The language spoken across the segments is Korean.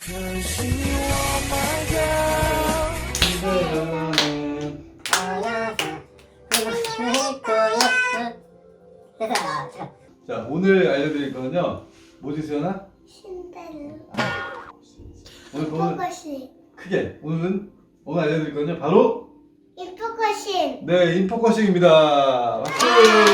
자 오늘 알려드릴 거는요 뭐지 수연아? 신데렐라. 오늘 오늘 포커싱 크게. 오늘은 오늘 알려드릴 거는요 바로 인포커싱 네 인포커싱입니다. 박수!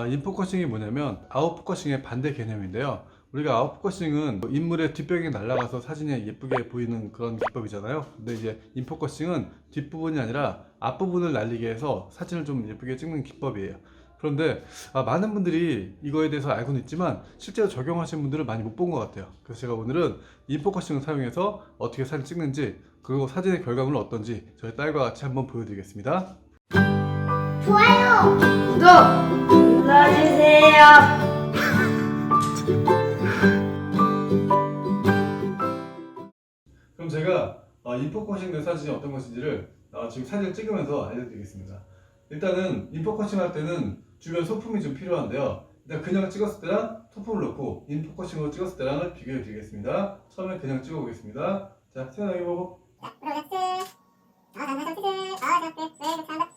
아, 인포커싱이 뭐냐면 아웃포커싱의 반대 개념인데요. 우리가 아웃포커싱은 인물의 뒷배경이 날아가서 사진이 예쁘게 보이는 그런 기법이잖아요. 근데 이제 인포커싱은 뒷부분이 아니라 앞부분을 날리게 해서 사진을 좀 예쁘게 찍는 기법이에요. 그런데 아, 많은 분들이 이거에 대해서 알고는 있지만 실제로 적용하신 분들은 많이 못 본 것 같아요. 그래서 제가 오늘은 인포커싱을 사용해서 어떻게 사진 찍는지 그리고 사진의 결과물은 어떤지 저희 딸과 같이 한번 보여드리겠습니다. 좋아요 구독 눌러주세요. 그럼 제가 어, 인포커싱 된 사진이 어떤 것인지를 어, 지금 사진을 찍으면서 알려드리겠습니다. 일단은 인포커싱 할 때는 주변 소품이 좀 필요한데요. 일단 그냥 찍었을 때랑 소품을 넣고 인포커싱으로 찍었을 때랑을 비교해 드리겠습니다. 처음에 그냥 찍어 보겠습니다. 자, 세연아 여기 보고.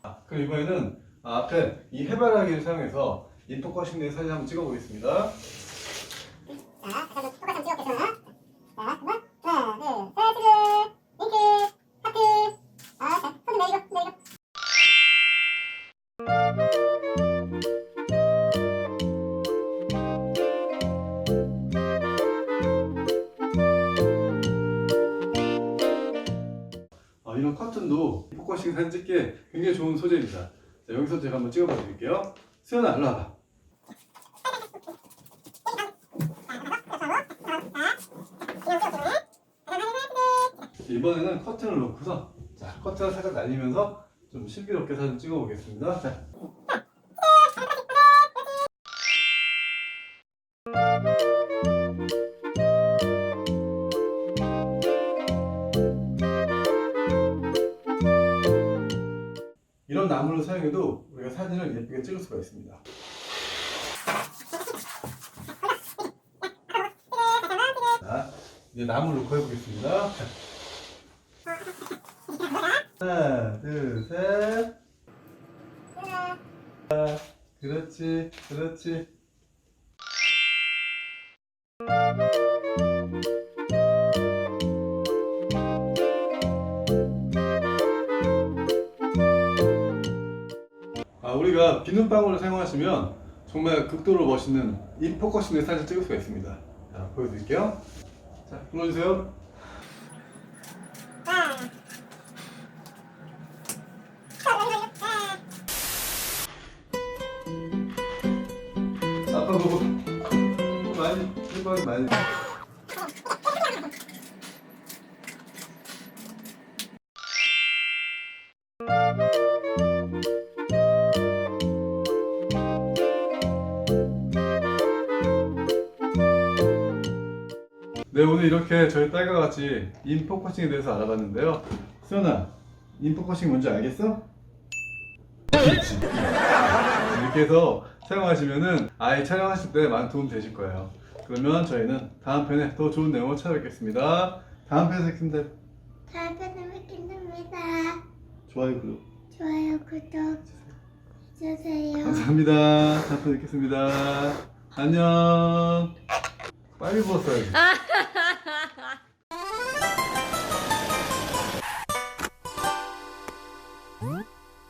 아, 그럼 이번에는 아, 앞에 이 해바라기를 사용해서 인포커싱 된 사진 한번 찍어보겠습니다. 아, 이런 커튼도 포커싱 사진 찍기에 굉장히 좋은 소재입니다. 자, 여기서 제가 한번 찍어봐 드릴게요. 수연아, 일로 와봐. 이번에는 커튼을 놓고서 자, 커튼을 살짝 날리면서 좀 신비롭게 사진 찍어 보겠습니다. 자. 이런 나무를 사용해도 우리가 사진을 예쁘게 찍을 수가 있습니다. 자, 이제 나무를 놓고 해보겠습니다. 자. 하나, 둘, 셋. 자, 그렇지, 그렇지. 아, 우리가 비눗방울을 사용하시면 정말 극도로 멋있는 인포커싱의 사진을 찍을 수가 있습니다. 자, 보여드릴게요. 자, 불러주세요. 아빠 보고 많이 해봐 많이. 네 오늘 이렇게 저희 딸과 같이 인포커싱에 대해서 알아봤는데요. 수연아, 인포커싱 뭔지 알겠어? 그렇지. 이렇게 해서 촬영하시면은 아이 촬영하실 때 많은 도움 되실 거예요. 그러면 저희는 다음 편에 더 좋은 내용으로 찾아뵙겠습니다. 다음 편에서 뵙겠습니다. 다음에 뵙겠습니다 좋아요, 구독. 좋아요 구독 해주세요 감사합니다. 다음 편에 뵙겠습니다. 안녕. 빨리 부